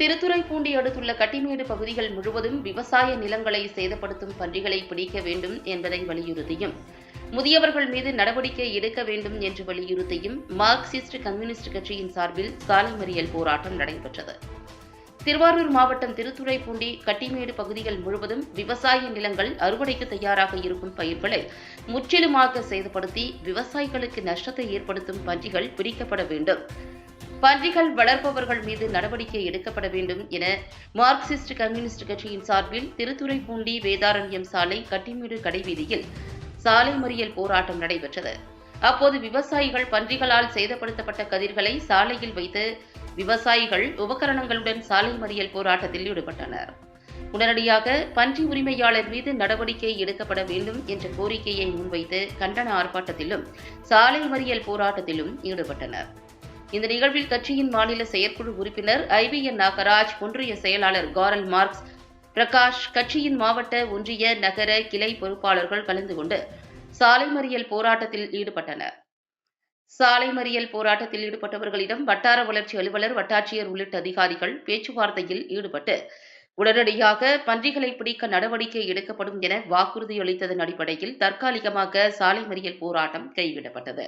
திருத்துறைப்பூண்டி அடுத்துள்ள கட்டிமேடு பகுதிகள் முழுவதும் விவசாய நிலங்களை சேதப்படுத்தும் பன்றிகளை பிடிக்க வேண்டும் என்பதை வலியுறுத்தியும் முதியவர்கள் மீது நடவடிக்கை எடுக்க வேண்டும் என்று வலியுறுத்தியும் மார்க்சிஸ்ட் கம்யூனிஸ்ட் கட்சியின் சார்பில் சாலை மறியல் போராட்டம் நடைபெற்றது. திருவாரூர் மாவட்டம் திருத்துறைப்பூண்டி கட்டிமேடு பகுதிகள் முழுவதும் விவசாய நிலங்கள் அறுவடைக்கு தயாராக இருக்கும் பயிர்களை முற்றிலுமாக சேதப்படுத்தி விவசாயிகளுக்கு நஷ்டத்தை ஏற்படுத்தும் பன்றிகள் பிடிக்கப்பட வேண்டும். பன்றிகள் வளர்ப்பவர்கள் மீது நடவடிக்கை எடுக்கப்பட வேண்டும் என மார்க்சிஸ்ட் கம்யூனிஸ்ட் கட்சியின் சார்பில் திருத்துறைப்பூண்டி வேதாரண்யம் சாலை கட்டிமேடு கடைவீதியில் சாலை மறியல் போராட்டம் நடைபெற்றது. அப்போது விவசாயிகள் பன்றிகளால் சேதப்படுத்தப்பட்ட கதிர்களை சாலையில் வைத்து விவசாயிகள் உபகரணங்களுடன் சாலை மறியல் போராட்டத்தில் ஈடுபட்டனர். உடனடியாக பன்றி உரிமையாளர் மீது நடவடிக்கை எடுக்கப்பட வேண்டும் என்ற கோரிக்கையை முன்வைத்து கண்டன ஆர்ப்பாட்டத்திலும் சாலை மறியல் போராட்டத்திலும் ஈடுபட்டனர். இந்த நிகழ்வில் கட்சியின் மாநில செயற்குழு உறுப்பினர் ஐவிஎன் நாகராஜ் ஒன்றிய செயலாளர் காரல் மார்க்ஸ் பிரகாஷ் கட்சியின் மாவட்ட ஒன்றிய நகர கிளை பொறுப்பாளர்கள் கலந்து கொண்டு சாலை மறியல் போராட்டத்தில் ஈடுபட்டனர். சாலை மறியல் போராட்டத்தில் ஈடுபட்டவர்களிடம் வட்டார வளர்ச்சி அலுவலர் வட்டாட்சியர் உள்ளிட்ட அதிகாரிகள் பேச்சுவார்த்தையில் ஈடுபட்டு உடனடியாக பன்றிகளை பிடிக்க நடவடிக்கை எடுக்கப்படும் என வாக்குறுதி அளித்ததன் அடிப்படையில் தற்காலிகமாக சாலை மறியல் போராட்டம் கைவிடப்பட்டது.